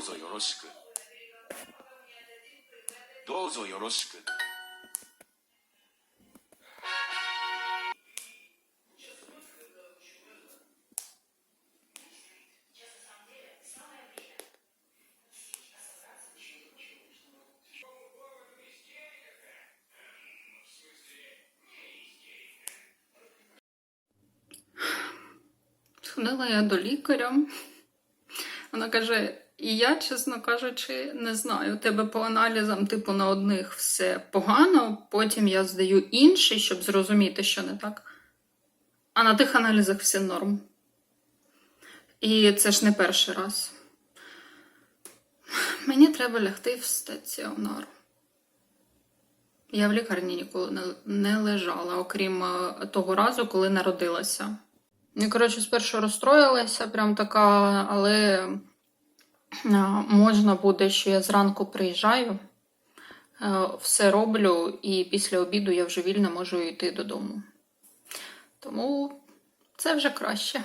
うぞよろしくどうぞよろしく Ходила я до лікаря. Вона каже: І я, чесно кажучи, не знаю. У тебе по аналізам, типу, на одних все погано, потім я здаю інший, щоб зрозуміти, що не так. А на тих аналізах все норм. І це ж не перший раз. Мені треба лягти в стаціонар. Я в лікарні ніколи не лежала, окрім е, того разу, коли народилася. Ну, я, коротше, спершу розстроїлася, прям така, але. Е, можна буде, що я зранку приїжджаю, е, все роблю, і після обіду я вже вільно можу йти додому. Тому це вже краще.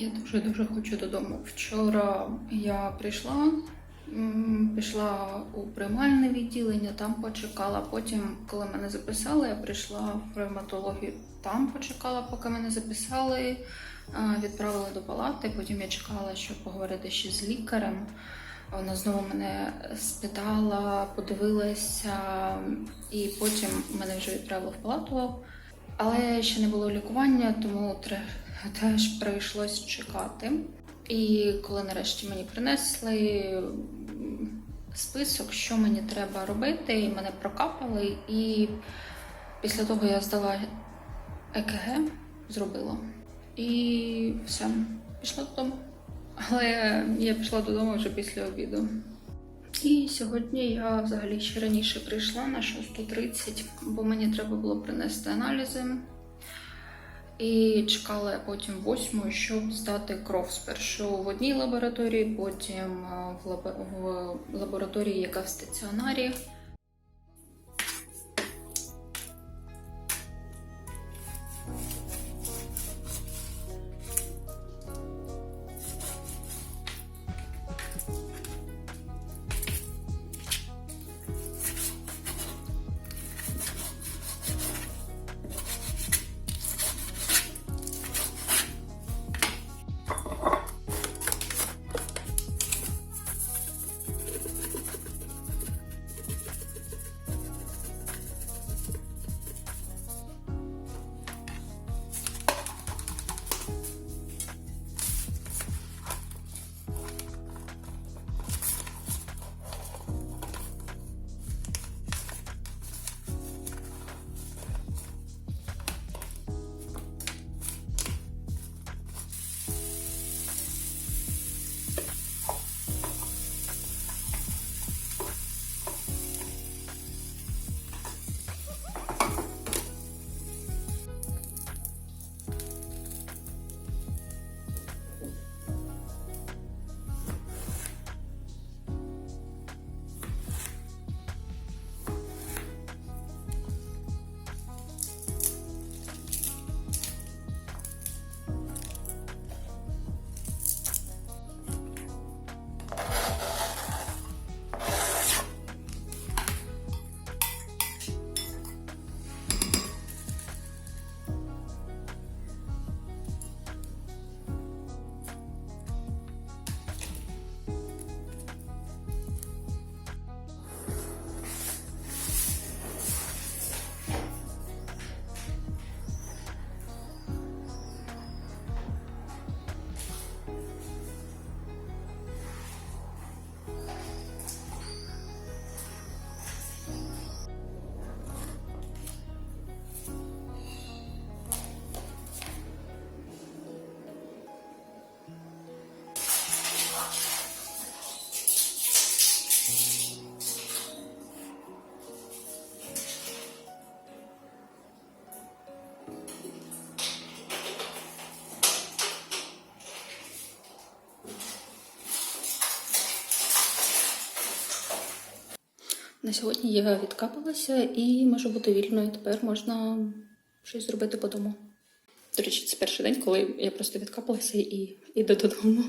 Я дуже-дуже хочу додому. Вчора я прийшла, пішла у приймальне відділення, там почекала. Потім, коли мене записали, я прийшла в ревматологію, там почекала, поки мене записали, а, відправили до палати. Потім я чекала, щоб поговорити ще з лікарем. Вона знову мене спитала, подивилася, і потім мене вже відправили в палату. Але ще не було лікування, тому тре- теж прийшлось чекати. І коли нарешті мені принесли список, що мені треба робити, і мене прокапали. І після того я здала ЕКГ, зробила. І все, пішла додому. Але я пішла додому вже після обіду. І сьогодні я взагалі ще раніше прийшла на 6.30, бо мені треба було принести аналізи. І чекала потім восьму, щоб здати кров спершу в одній лабораторії, потім е, в, лабораторії, яка в стаціонарі. На сьогодні я відкапалася і можу бути вільною. Тепер можна щось зробити по дому. До речі, це перший день, коли я просто відкапалася і іду додому.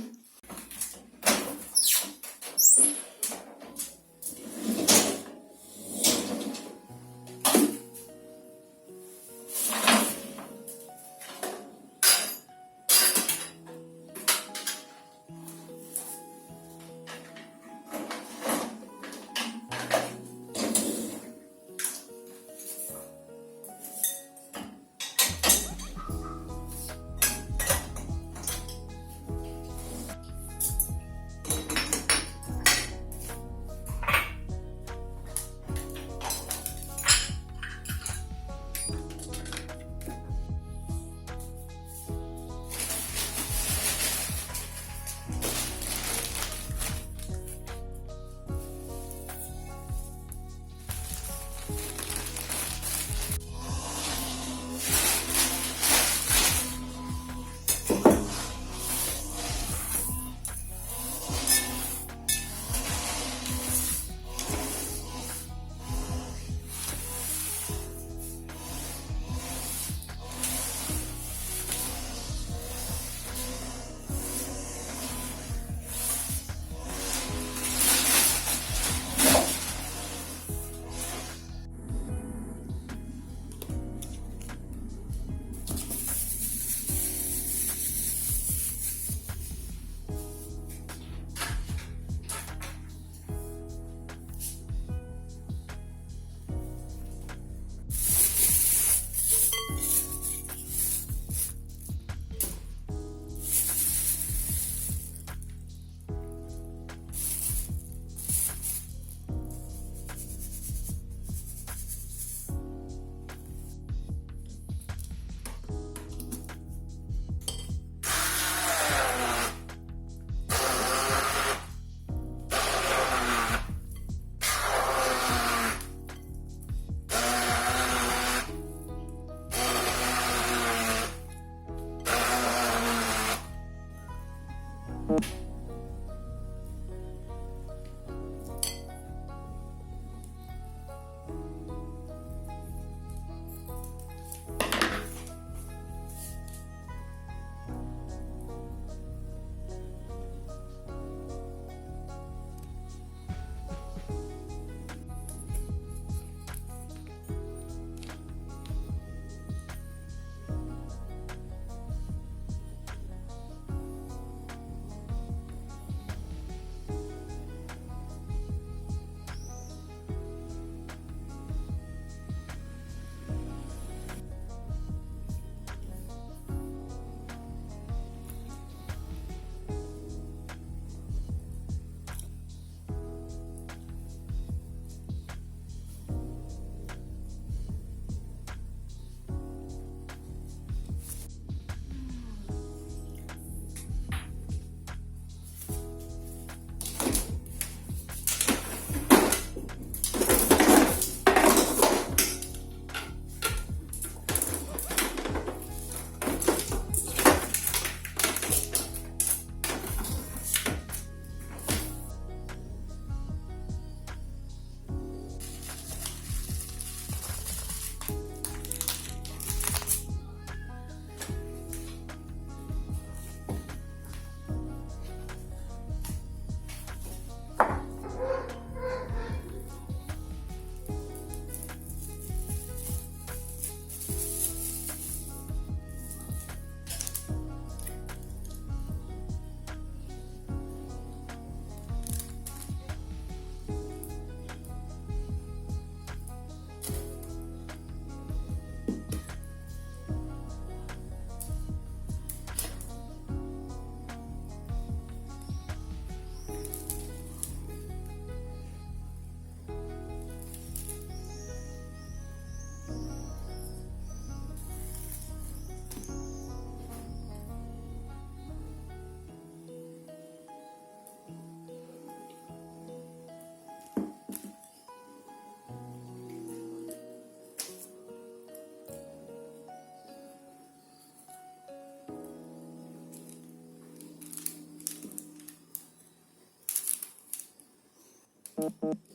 Mm-hmm.